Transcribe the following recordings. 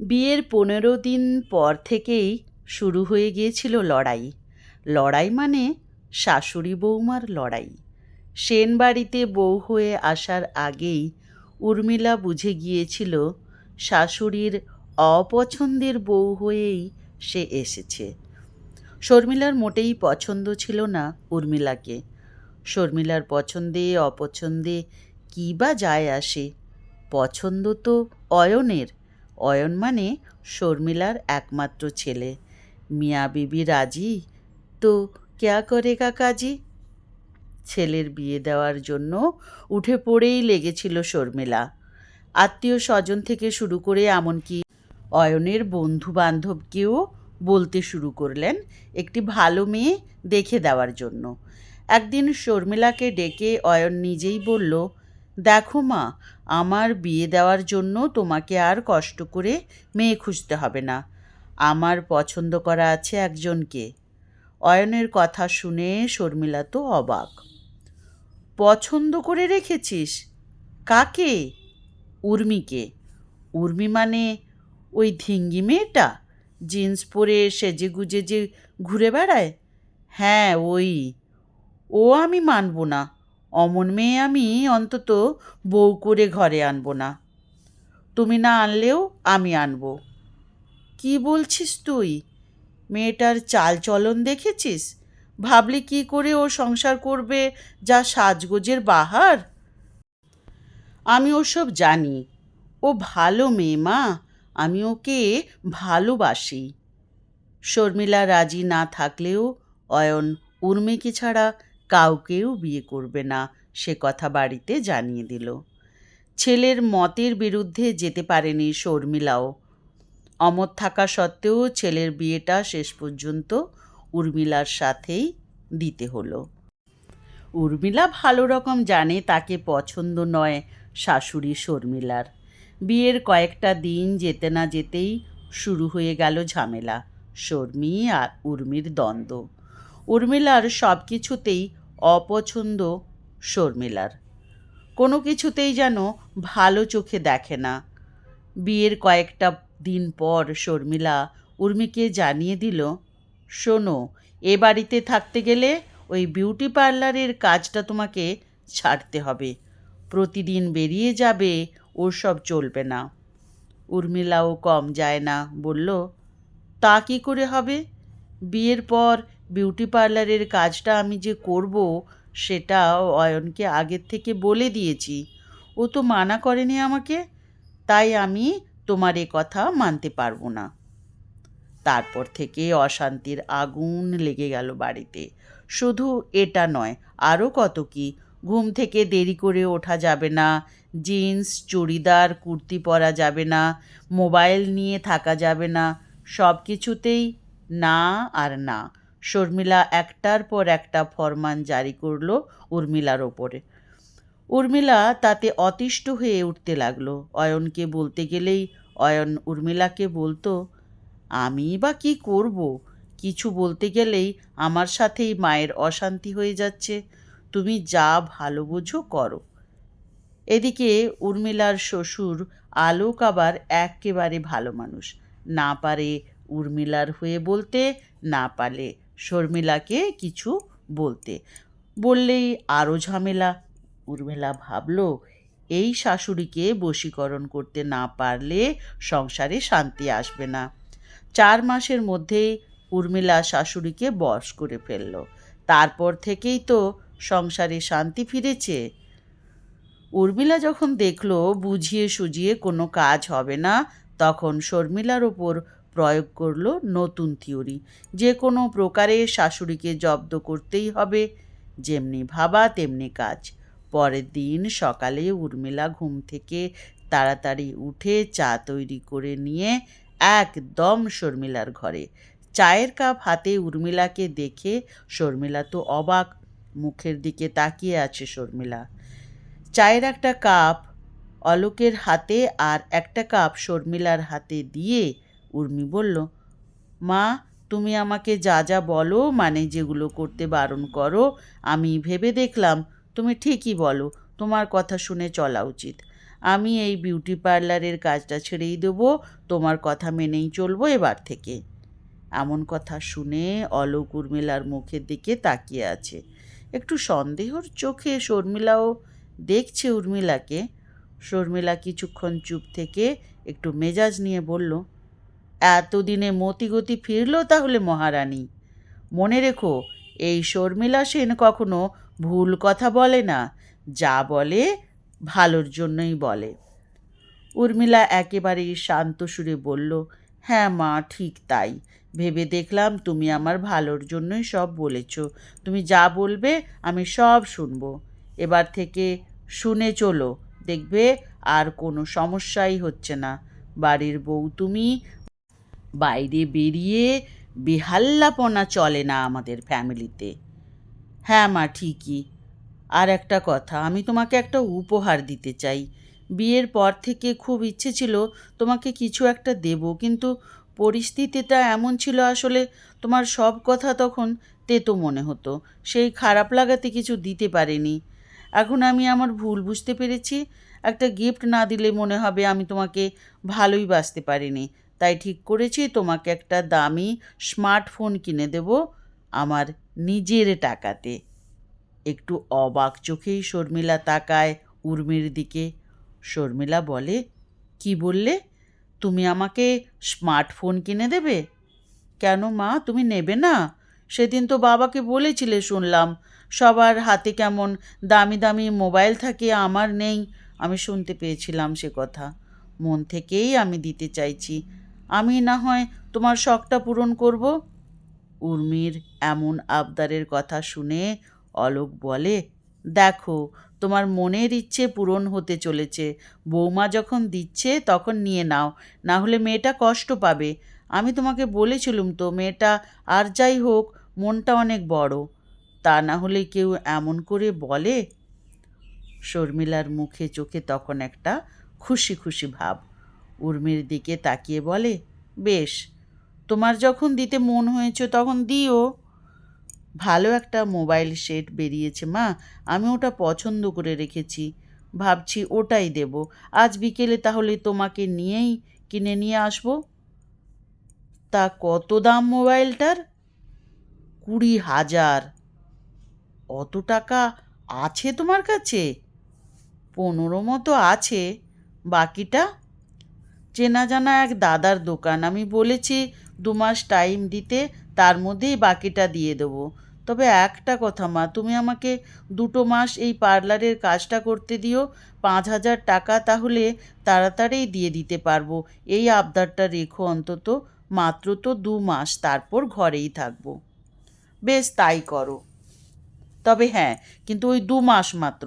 বিয়ের পনেরো দিন পর থেকেই শুরু হয়ে গিয়েছিল লড়াই। লড়াই মানে শাশুড়ি বৌমার লড়াই। সেন বাড়িতে বউ হয়ে আসার আগেই উর্মিলা বুঝে গিয়েছিল শাশুড়ির অপছন্দের বউ হয়েই সে এসেছে। শর্মিলার মোটেই পছন্দ ছিল না উর্মিলাকে। শর্মিলার পছন্দে অপছন্দে কী বা যায় আসে, পছন্দ তো অয়নের। অয়ন মানে শর্মিলার একমাত্র ছেলে। মিয়া বিবি রাজি? তো ক্যা করেগা কাজী ছেলের বিয়ে দেওয়ার জন্য উঠে পড়েই লেগেছিল শর্মিলা। আত্মীয় স্বজন থেকে শুরু করে এমনকি অয়নের বন্ধু বান্ধবকেও বলতে শুরু করলেন একটি ভালো মেয়ে দেখে দেওয়ার জন্য। একদিন শর্মিলাকে ডেকে অয়ন নিজেই বলল দেখো মা, আমার বিয়ে দেওয়ার জন্য তোমাকে আর কষ্ট করে মেয়ে খুঁজতে হবে না। আমার পছন্দ করা আছে একজনকে। অয়নের কথা শুনে শর্মিলা তো অবাক। পছন্দ করে রেখেছিস? কাকে? উর্মিকে। উর্মি মানে ওই ধিঙ্গি মেয়েটা? জিন্স পরে সেজে গুজে যে ঘুরে বেড়ায়? হ্যাঁ ওই। ও আমি মানব না। অমন মেয়ে আমি অন্তত বউ করে ঘরে আনব না। তুমি না আনলেও আমি আনব। কি বলছিস তুই? মেয়েটার চাল চলন দেখেছিস? ভাবলি কি করে ও সংসার করবে যা সাজগোজের বাহার? আমি ওসব জানি। ও ভালো মেয়ে মা, আমি ওকে ভালোবাসি। শর্মিলা রাজি না থাকলেও অয়ন উর্মিকে ছাড়া কাউকেও বিয়ে করবে না, সে কথা বাড়িতে জানিয়ে দিল। ছেলের মতের বিরুদ্ধে যেতে পারেনি শর্মিলাও। অমত থাকা সত্ত্বেও ছেলের বিয়েটা শেষ পর্যন্ত উর্মিলার সাথেই দিতে হলো। উর্মিলা ভালো রকম জানে তাকে পছন্দ নয় শাশুড়ি শর্মিলার। বিয়ের কয়েকটা দিন যেতে না যেতেই শুরু হয়ে গেল ঝামেলা, শর্মি আর উর্মির দ্বন্দ্ব। উর্মিলার সব কিছুতেই অপছন্দ শর্মিলার। কোনো কিছুতেই যেন ভালো চোখে দেখে না। বিয়ের কয়েকটা দিন পর শর্মিলা উর্মিকে জানিয়ে দিল, শোনো, এ বাড়িতে থাকতে গেলে ওই বিউটি পার্লারের কাজটা তোমাকে ছাড়তে হবে। প্রতিদিন বেরিয়ে যাবে ওসব চলবে না। উর্মিলাও কম যায় না, বলল, তা কী করে হবে? বিয়ের পর বিউটি পার্লারের কাজটা আমি যে করব, সেটা অয়নকে আগের থেকে বলে দিয়েছি। ও তো মানা করেনি আমাকে, তাই আমি তোমার এ কথা মানতে পারব না। তারপর থেকে অশান্তির আগুন লেগে গেল বাড়িতে। শুধু এটা নয় আরও কত কি, ঘুম থেকে দেরি করে ওঠা যাবে না, জিন্স, চুড়িদার, কুর্তি পরা যাবে না, মোবাইল নিয়ে থাকা যাবে না সব কিছুতেই না আর না। শর্মিলা একটার পর একটা ফরমান জারি করল উর্মিলার ওপরে। উর্মিলা তাতে অতিষ্ঠ হয়ে উঠতে লাগল। অয়নকে বলতে গেলেই অয়ন উর্মিলাকে বলতো, আমি বা কি করব? কিছু বলতে গেলেই আমার সাথেই মায়ের অশান্তি হয়ে যাচ্ছে। তুমি যা ভালো বোঝো করো। এদিকে উর্মিলার শ্বশুর আলোক আবার একেবারে ভালো মানুষ। না পারে উর্মিলার হয়ে বলতে, না পারে শর্মিলাকে কিছু বলতে। বললেই আরও ঝামেলা। উর্মিলা ভাবল, এই শাশুড়িকে বশীকরণ করতে না পারলে সংসারে শান্তি আসবে না। চার মাসের মধ্যেই উর্মিলা শাশুড়িকে বশ করে ফেলল। তারপর থেকেই তো সংসারে শান্তি ফিরেছে। উর্মিলা যখন দেখল, বুঝিয়ে সুজিয়ে কোনো কাজ হবে না, তখন শর্মিলার ওপর প্রয়োগ করল নতুন থিওরি। যে কোনো প্রকারে শাশুড়িকে জব্দ করতেই হবে, যেমনি ভাবা, তেমনি কাজ। পরের দিন সকালে উর্মিলা ঘুম থেকে তাড়াতাড়ি উঠে চা তৈরি করে নিয়ে একদম শর্মিলার ঘরে। চায়ের কাপ হাতে উর্মিলাকে দেখে শর্মিলা তো অবাক, মুখের দিকে তাকিয়ে আছে শর্মিলা। চায়ের একটা কাপ, অলোকের হাতে আর একটা কাপ শর্মিলার হাতে দিয়ে উর্মি বলল, মা, তুমি আমাকে যা যা বলো মানে যেগুলো করতে বারণ করো, আমি ভেবে দেখলাম, তুমি ঠিকই বলো, তোমার কথা শুনে চলা উচিত। আমি এই বিউটি পার্লারের কাজটা ছেড়েই দেবো, তোমার কথা মেনেই চলবো এবার থেকে। এমন কথা শুনে অলোক উর্মিলার মুখের দিকে তাকিয়ে আছে। একটু সন্দেহর চোখে শর্মিলাও দেখছে উর্মিলাকে। শর্মিলা কিছুক্ষণ চুপ থেকে একটু মেজাজ নিয়ে বলল এতদিনে মতিগতি ফিরলো তাহলে মহারানী। মনে রেখো, এই শর্মিলা সেন কখনো ভুল কথা বলে না, যা বলে ভালোর জন্যই বলে। উর্মিলা একেবারেই শান্ত সুরে বলল হ্যাঁ মা, ঠিক তাই। ভেবে দেখলাম তুমি আমার ভালোর জন্যই সব বলেছ। তুমি যা বলবে আমি সব শুনব। এবার থেকে শুনে চলো, দেখবে আর কোনো সমস্যাই হচ্ছে না। বাড়ির বউ তুমি বাইরে বেরিয়ে বেহাল্লাপনা চলে না আমাদের ফ্যামিলিতে। হ্যাঁ মা, ঠিকই। আর একটা কথা, আমি তোমাকে একটা উপহার দিতে চাই। বিয়ের পর থেকে খুব ইচ্ছে ছিল তোমাকে কিছু একটা দেব, কিন্তু পরিস্থিতিটা এমন ছিল আসলে তোমার সব কথা তখন তেতো মনে হতো। সেই খারাপ লাগাতে কিছু দিতে পারিনি। এখন আমি আমার ভুল বুঝতে পেরেছি। একটা গিফট না দিলে মনে হবে আমি তোমাকে ভালোই বাসতে পারিনি। তাই ঠিক করেছি, তোমাকে একটা দামি স্মার্টফোন কিনে দেব আমার নিজের টাকাতে। একটু অবাক চোখেই শর্মিলা তাকায় উর্মির দিকে। শর্মিলা বলে, কি বললে? তুমি আমাকে স্মার্টফোন কিনে দেবে? কেন মা? তুমি নেবে না? সেদিন তো বাবাকে বলেছিলে, শুনলাম। সবার হাতে কেমন দামি দামি মোবাইল থাকে, আমার নেই। আমি শুনতে পেয়েছিলাম সে কথা। মন থেকেই আমি দিতে চাইছি। আমি না হয় তোমার শখটা পূরণ করব? উর্মির এমন আবদারের কথা শুনে অলোক বলে, দেখো, তোমার মনের ইচ্ছে পূরণ হতে চলেছে। বৌমা যখন দিচ্ছে তখন নিয়ে নাও, না হলে মেয়েটা কষ্ট পাবে। আমি তোমাকে বলেছিলুম তো, মেয়েটা আর যাই হোক, মনটা অনেক বড়। তা না হলে কেউ এমন করে বলে? শর্মিলার মুখে চোখে তখন একটা খুশি খুশি ভাব। উর্মির দিকে তাকিয়ে বলে, বেশ, তোমার যখন দিতে মন হয়েছে তখন দিও। ভালো একটা মোবাইল সেট বেরিয়েছে মা, আমি ওটা পছন্দ করে রেখেছি। ভাবছি ওটাই দেব। আজ বিকেলে তাহলে তোমাকে নিয়েই কিনে নিয়ে আসব? তা কত দাম মোবাইলটার? কুড়ি হাজার। অত টাকা আছে তোমার কাছে? পনেরো মতো আছে, বাকিটা চেনা জানা এক দাদার দোকান। আমি বলেছি, দু মাস টাইম দিতে, তার মধ্যেই বাকিটা দিয়ে দেবো। তবে একটা কথা মা, তুমি আমাকে দুটো মাস এই পার্লারের কাজটা করতে দিও, পাঁচ হাজার টাকা তাহলে তাড়াতাড়ি দিয়ে দিতে পারব। এই আবদারটা রেখো অন্তত, মাত্র তো দু মাস, তারপর ঘরেই থাকব। বেশ, তাই করো। তবে হ্যাঁ কিন্তু ওই দু মাস মাত্র।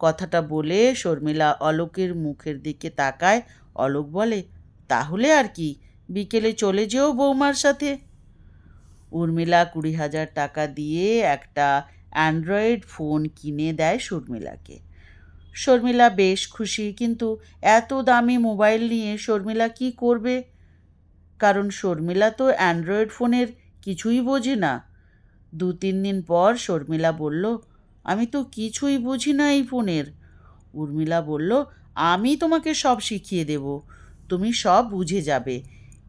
কথাটা বলে শর্মিলা অলোকের মুখের দিকে তাকায় অলোক বলে, তাহলে আর কি, বিকেলে চলে যেও বৌমার সাথে। উর্মিলা কুড়ি হাজার টাকা দিয়ে একটা অ্যান্ড্রয়েড ফোন কিনে দেয় শর্মিলাকে। শর্মিলা বেশ খুশি, কিন্তু এত দামি মোবাইল নিয়ে শর্মিলা কি করবে? কারণ শর্মিলা তো অ্যান্ড্রয়েড ফোনের কিছুই বোঝে না। দু তিন দিন পর শর্মিলা বলল, আমি তো কিছুই বুঝি না এই ফোনের। উর্মিলা বলল আমি তোমাকে সব শিখিয়ে দেব। তুমি সব বুঝে যাবে।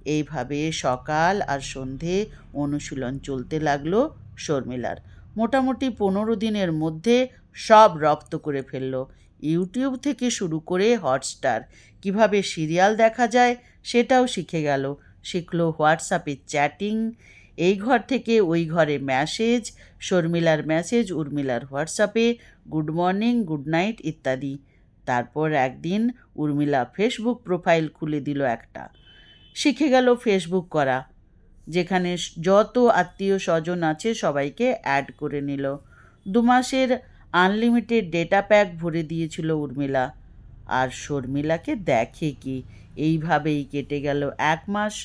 এইভাবে সকাল আর সন্ধে অনুশীলন চলতে লাগল শর্মিলার। মোটামুটি পনেরো দিনের মধ্যে সব রপ্ত করে ফেলল। ইউটিউব থেকে শুরু করে হটস্টার। কীভাবে সিরিয়াল দেখা যায় সেটাও শিখে গেল। শিখলো হোয়াটসঅ্যাপে চ্যাটিং। এই ঘর থেকে ওই ঘরে মেসেজ শর্মিলার মেসেজ উর্মিলার হোয়াটসঅ্যাপে গুড মর্নিং, গুড নাইট ইত্যাদি। তারপর একদিন উর্মিলা ফেসবুক প্রোফাইল খুলে দিল একটা। শিখে গেল ফেসবুক করা, যেখানে যত আত্মীয় স্বজন আছে সবাইকে অ্যাড করে নিল। দু মাসের আনলিমিটেড ডেটা প্যাক ভরে দিয়েছিল উর্মিলা। আর শর্মিলাকে দেখে কি, এইভাবেই কেটে গেল এক মাস।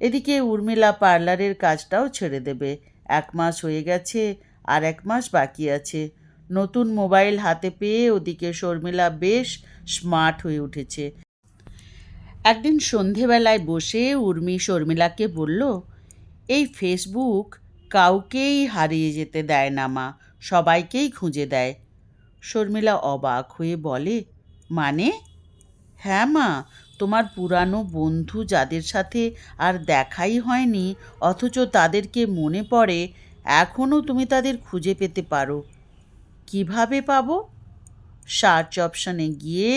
এদিকে উর্মিলা পার্লারের কাজটাও ছেড়ে দেবে, এক মাস হয়ে গেছে আর এক মাস বাকি আছে। নতুন মোবাইল হাতে পেয়ে ওদিকে শর্মিলা বেশ স্মার্ট হয়ে উঠেছে। একদিন সন্ধেবেলায় বসে উর্মি শর্মিলাকে বলল, এই ফেসবুক কাউকেই হারিয়ে যেতে দেয় না মা, সবাইকেই খুঁজে দেয়। শর্মিলা অবাক হয়ে বলে মানে? হ্যাঁ মা, তোমার পুরানো বন্ধু যাদের সাথে আর দেখাই হয়নি, অথচ তাদেরকে মনে পড়ে, এখনও তুমি তাদের খুঁজে পেতে পারো। কীভাবে পাবো? সার্চ অপশানে গিয়ে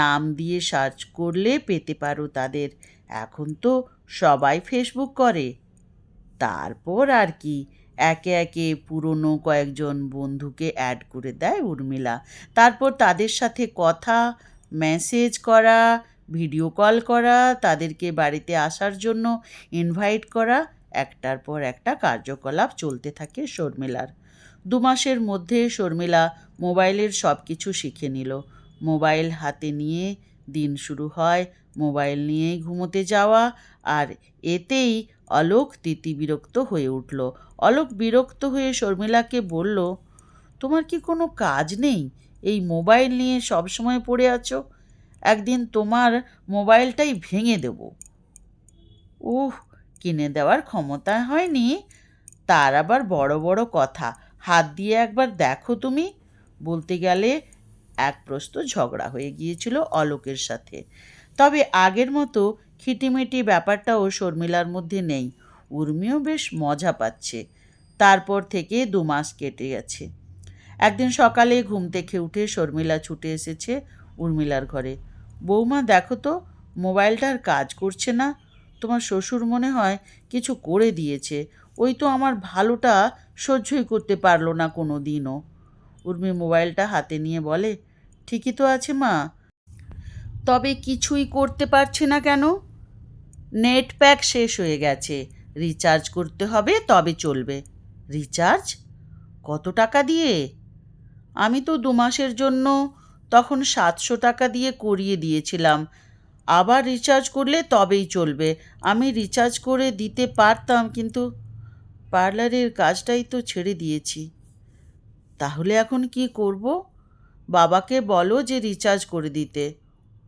নাম দিয়ে সার্চ করলে পেতে পারো তাদের। এখন তো সবাই ফেসবুক করে। তারপর আর কি, একে একে পুরনো কয়েকজন বন্ধুকে অ্যাড করে দেয় উর্মিলা। তারপর তাদের সাথে কথা মেসেজ করা ভিডিও কল করা, তাদেরকে বাড়িতে আসার জন্য ইনভাইট করা, একটার পর একটা কার্যকলাপ চলতে থাকে শর্মিলার। দু মাসের মধ্যে শর্মিলা মোবাইলের সব কিছু শিখে নিল। মোবাইল হাতে নিয়ে দিন শুরু হয়, মোবাইল নিয়েই ঘুমোতে যাওয়া আর এতেই অলোক তিতি বিরক্ত হয়ে উঠল। অলোক বিরক্ত হয়ে শর্মিলাকে বলল, তোমার কি কোনো কাজ নেই? এই মোবাইল নিয়ে সব সময় পড়ে আছো? একদিন তোমার মোবাইলটাই ভেঙে দেব। উহ, কিনে দেওয়ার ক্ষমতা হয়নি? তার আবার বড় বড় কথা। হাত দিয়ে একবার দেখো তুমি। বলতে গেলে এক প্রস্ত ঝগড়া হয়ে গিয়েছিল অলোকের সাথে। তবে আগের মতো খিটিমিটি ব্যাপারটাও শর্মিলার মধ্যে নেই। উর্মিও বেশ মজা পাচ্ছে। তারপর থেকে দু মাস কেটে গেছে। একদিন সকালে ঘুম থেকে উঠে শর্মিলা ছুটে এসেছে উর্মিলার ঘরে। বৌমা, দেখো তো মোবাইলটার কাজ করছে না। তোমার শ্বশুর মনে হয় কিছু করে দিয়েছে। ওই তো আমার ভালোটা সহ্যই করতে পারল না কোনো দিনও উর্মি মোবাইলটা হাতে নিয়ে বলে, ঠিকই তো আছে মা। তবে কিছুই করতে পারছে না কেন? নেট প্যাক শেষ হয়ে গেছে। রিচার্জ করতে হবে, তবে চলবে। রিচার্জ? কত টাকা দিয়ে? আমি তো দু মাসের জন্য তখন সাতশো টাকা দিয়ে করিয়ে দিয়েছিলাম। আবার রিচার্জ করলে তবেই চলবে। আমি রিচার্জ করে দিতে পারতাম, কিন্তু পার্লারের কাজটাই তো ছেড়ে দিয়েছি। তাহলে এখন কি করব? বাবাকে বলো যে রিচার্জ করে দিতে।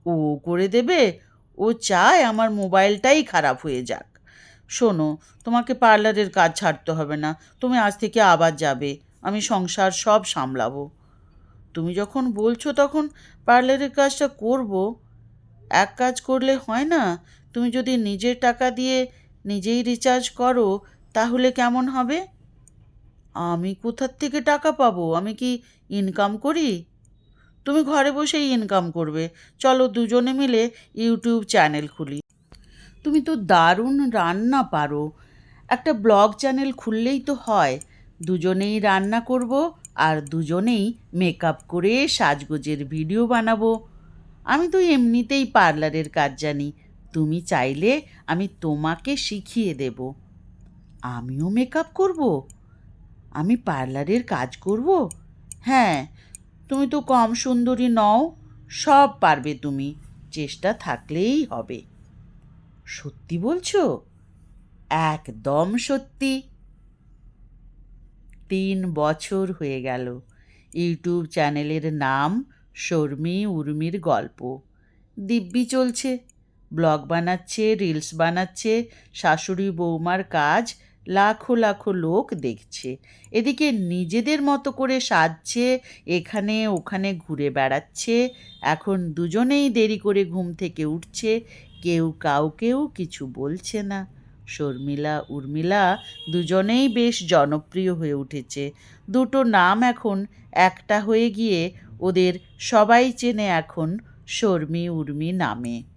ও করে দেবে, ও চায় আমার মোবাইলটাই খারাপ হয়ে যাক। শোনো, তোমাকে পার্লারের কাজ ছাড়তে হবে না। তুমি আজ থেকে আবার যাবে। আমি সংসার সব সামলাবো। তুমি যখন বলছো তখন পার্লারের কাজটা করব। এক কাজ করলে হয় না? তুমি যদি নিজের টাকা দিয়ে নিজেই রিচার্জ করো তাহলে কেমন হবে? আমি কোথার থেকে টাকা পাবো? আমি কি ইনকাম করি? তুমি ঘরে বসেই ইনকাম করবে। চলো দুজনে মিলে ইউটিউব চ্যানেল খুলি। তুমি তো দারুণ রান্না পারো। একটা ব্লগ চ্যানেল খুললেই তো হয়। দুজনেই রান্না করব আর দুজনেই মেকআপ করে সাজগোজের ভিডিও বানাবো। আমি তো এমনিতেই পার্লারের কাজ জানি। তুমি চাইলে আমি তোমাকে শিখিয়ে দেব। আমিও মেকআপ করব। আমি পার্লারের কাজ করব? হ্যাঁ তুমি তো কম সুন্দরী নও, সব পারবে তুমি, চেষ্টা থাকলেই হবে। সত্যি বলছো? একদম সত্যি। তিন বছর হয়ে গেল, ইউটিউব চ্যানেলের নাম শর্মি উর্মির গল্প। দিব্যি চলছে, ব্লগ বানাচ্ছে রিলস বানাচ্ছে, শাশুড়ি বৌমার কাজ লাখো লাখো লোক দেখছে। এদিকে নিজেদের মতো করে সাজছে, এখানে ওখানে ঘুরে বেড়াচ্ছে, এখন দুজনেই দেরি করে ঘুম থেকে উঠছে, কেউ কাউকেও কিছু বলছে না। শর্মিলা, উর্মিলা দুজনেই বেশ জনপ্রিয় হয়ে উঠেছে। দুটো নাম এখন একটা হয়ে গিয়ে ওদের সবাই চেনে এখন শর্মি, উর্মি নামে।